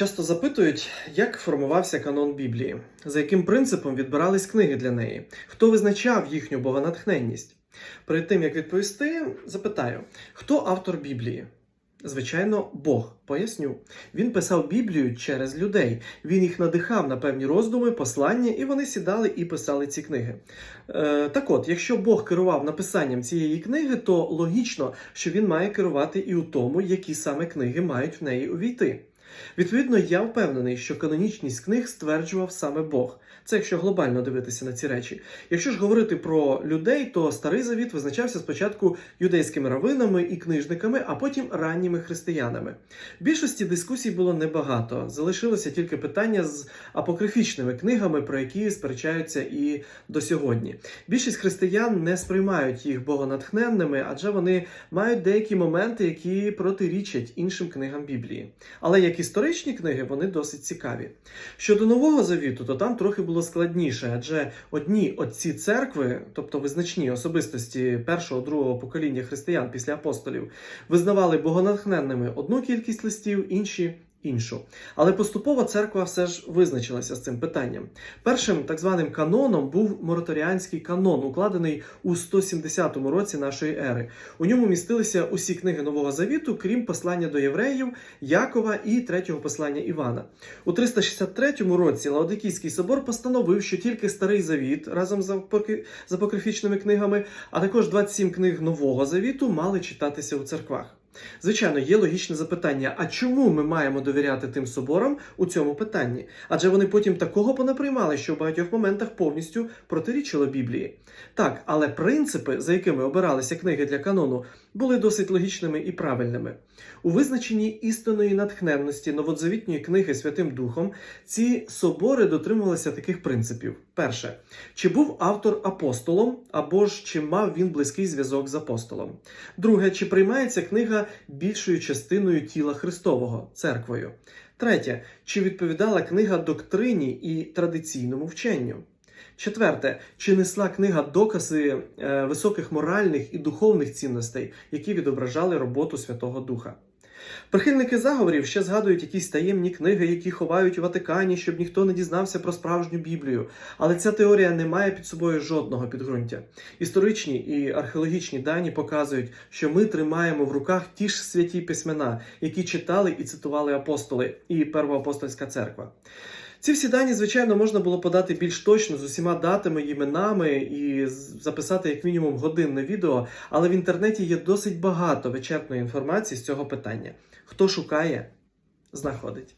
Часто запитують, як формувався канон Біблії, за яким принципом відбирались книги для неї, хто визначав їхню богонатхненність. Перед тим як відповісти, запитаю, хто автор Біблії? Звичайно, Бог. Поясню. Він писав Біблію через людей. Він їх надихав на певні роздуми, послання, і вони сідали і писали ці книги. Е, так от, якщо Бог керував написанням цієї книги, то логічно, що він має керувати і у тому, які саме книги мають в неї увійти. Відповідно, я впевнений, що канонічність книг стверджував саме Бог. Це якщо глобально дивитися на ці речі. Якщо ж говорити про людей, то старий завіт визначався спочатку юдейськими равинами і книжниками, а потім ранніми християнами. Більшості дискусій було небагато. Залишилося тільки питання з апокрифічними книгами, про які сперечаються і до сьогодні. Більшість християн не сприймають їх богонатхненними, адже вони мають деякі моменти, які протирічать іншим книгам Біблії. Але як історичні книги, вони досить цікаві. Щодо нового завіту, то там трохи було складніше, адже одні отці церкви, тобто визначні особистості першого другого покоління християн після апостолів, визнавали богонатхненними одну кількість листів, інші. Іншу, але поступово церква все ж визначилася з цим питанням. Першим так званим каноном був мораторіанський канон, укладений у 170 році нашої ери. У ньому містилися усі книги Нового Завіту, крім послання до євреїв, Якова і третього послання Івана. У 363 році Лаодикійський собор постановив, що тільки старий завіт разом з апокрифічними книгами, а також 27 книг Нового Завіту мали читатися у церквах. Звичайно, є логічне запитання: а чому ми маємо довіряти тим соборам у цьому питанні? Адже вони потім такого понаприймали, що в багатьох моментах повністю протирічило Біблії. Так, але принципи, за якими обиралися книги для канону, були досить логічними і правильними. У визначенні істинної натхненності новозавітньої книги Святим Духом ці собори дотримувалися таких принципів: перше, чи був автор апостолом, або ж чи мав він близький зв'язок з апостолом. Друге, чи приймається книга більшою частиною тіла Христового церквою. Третє, чи відповідала книга доктрині і традиційному вченню. Четверте, чи несла книга докази е, високих моральних і духовних цінностей, які відображали роботу Святого Духа. Прихильники заговорів ще згадують якісь таємні книги, які ховають у Ватикані, щоб ніхто не дізнався про справжню Біблію. Але ця теорія не має під собою жодного підґрунтя. Історичні і археологічні дані показують, що ми тримаємо в руках ті ж святі письмена, які читали і цитували апостоли і Первоапостольська церква. Ці всі дані, звичайно, можна було подати більш точно з усіма датами, іменами і записати як мінімум годинне відео, але в інтернеті є досить багато вичерпної інформації з цього питання. Хто шукає, знаходить.